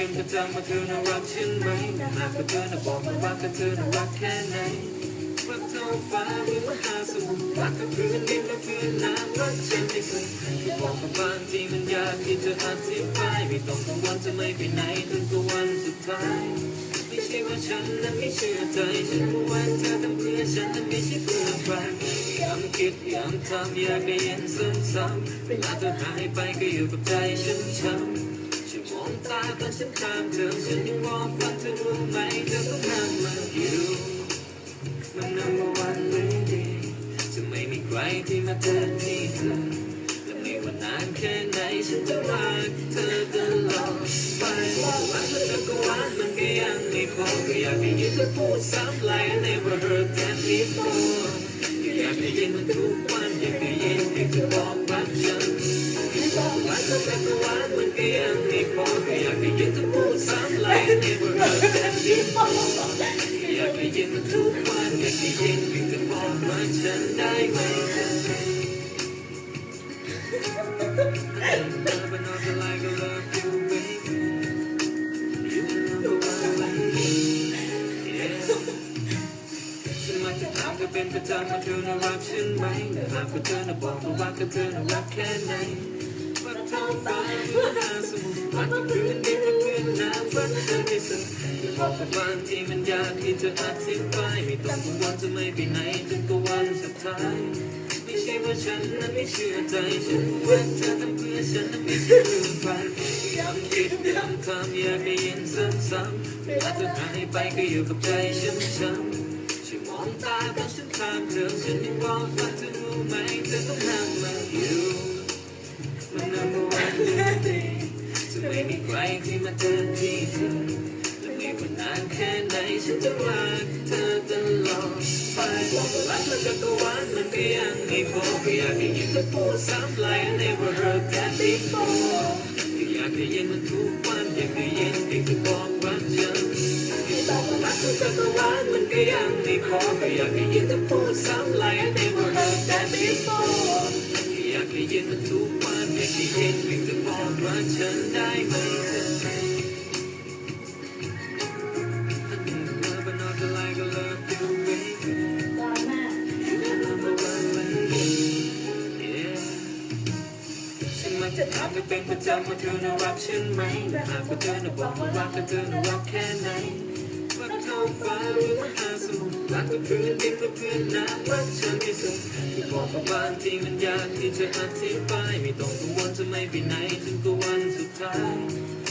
เป็นประจำว่าเธอน่ารักฉันไหมหากเธอน่ะบอกว่ารักก็เธอน่ารักแค่ไหนรักเท่าฟ้าหรือมหาสมุทรรักกับพื้นดินและพื้นน้ำรักฉันไม่เคยบอกว่าบางทีมันยากที่จะอธิบายไม่ต้องกังวลจะไม่ไปไหนจนตัววันสุดท้ายไม่ใช่ว่าฉันนั้นไม่เชื่อใจฉันรู้ว่าเธอทำเพื่อฉันนั้นไม่ใช่เพื่อใครย้ำคิดย้ำทำอยากได้ยินซ้ำๆเวลาเธอหายไปก็อยู่กับใจฉันช้ำ มองตาตอนฉันข้ามเธอฉันยังมองฝันเธอรู้ไหมเธอต้องห้ามมาอยู่มัน number one lady จะไม่มีใครที่มาแทนที่เธอและไม่ว่านานแค่ไหนฉันจะรักเธอตลอดไปรักเธอก็หวานมันก็ยังไม่พอก็อยากได้ยินเธอพูดซ้ำ like I never heard that before อยากได้ยินมันทุกวันอยากได้ยินให้เธอบอกรักฉันรักเธอก็หวานมันก็ยังไม่พอก็อยากได้ยินเธอพูดซ้ำ like I never heard that before ก็อยากได้ยินมันทุกวันอยากได้ยินให้เธอบอกรักฉันได้ไหม เธอเป็นประจำว่าเธอน่ารักฉันไหมหากเธอน่ะบอกว่ารักเธอน่ารักแค่ไหนรักเท่าฟ้าหรือหาสมุทรรักกับพื้นดินและพื้นน้ำรักเธอไม่สุดจะบอกว่าบางทีมันยากที่จะอธิบายไม่ต้องกังวลจะไม่ไปไหนจนกว่าวันสุดท้ายไม่ใช่ว่าฉันนั้นไม่เชื่อใจฉันว่าเธอทำเพื่อฉันนั้นไม่ใช่เรื่องใครย้ำคิดย้ำทำอยากได้ยินซ้ำๆเวลาเธอหายไปก็อยู่กับใจฉันช้ำฉั silence and confidence in you all fight to make to the hand of you. My number one thing to make me cry, clean my dead people. The people not can I sit the rock to the lost fight. Like look at the one that be and me, hope we are getting the pool, some lion never heard that before. อยากได้ยินมันทุกวันอยากได้ยินเพียงเธอบอกรักฉันรักเธอจักรวาลมันก็ยังไม่พอก็อยากได้ยินเธอพูดซ้ำหลาย I never heard that before อยากได้ยินมันทุกวันอยากได้ยินเพียงเธอบอกรักฉันได้ไหม มักจะถาเป็นประจำว่าเธอน่ารักฉันไหมแต่หากว่าเธอน่ะบอกว่ารักก็เธอน่ารักแค่ไหนรักเท่าฟ้าหรือมหาสมุทรรักกับพื้นดินและพื้นน้ำรักฉันที่สุดที่บอกว่าบางทีมันยากที่จะอธิบายไม่ต้องกังวลจะไม่ไปไหนจนกว่าวันสุดท้าย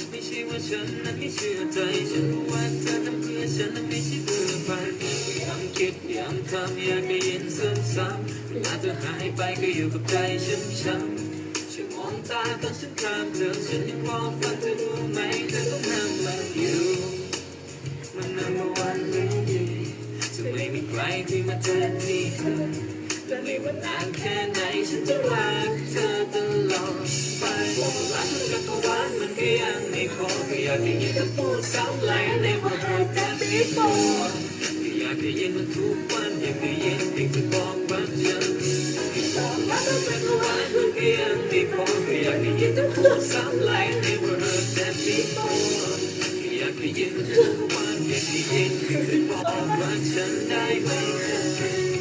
ไม่ใช่ว่าฉันนั้นไม่เชื่อใจฉันรู้ว่าเธอทำเพื่อฉันนั้นไม่ใช่เพื่อใครย้ำคิดย้ำทำอยากได้ยินซ้ำๆเวลาเธอหายไปก็อยู่กับใจฉันช้ำฉันมอง ตาตอนฉันข้ามเธอฉันยังมองฝันเธอรู้ไหมเธอต้องห้ามมาอยู่มัน number one lady จะไม่มีใครที่มาแทนที่เธอและไม่ว่านานแค่ไหนฉันจะรักเธอตลอดไปรักเธอจักรวาลมันก็ยังไม่พอก็อยากได้ยินเธอพูดซ้ำ like I never heard that before ก็อยากได้ยินมันทุกวันอยากได้ยินเพียงเธอบอกรักฉันรักเธอกรวาลมันก็ยังไม่พอก็อยากได้ยินเธอพูดซ้ำ like I never heard that before ก็อยากได้ยินมันกวันอยากได้ ยินเพียงเธอบอกรักฉันได้ไหมเธอ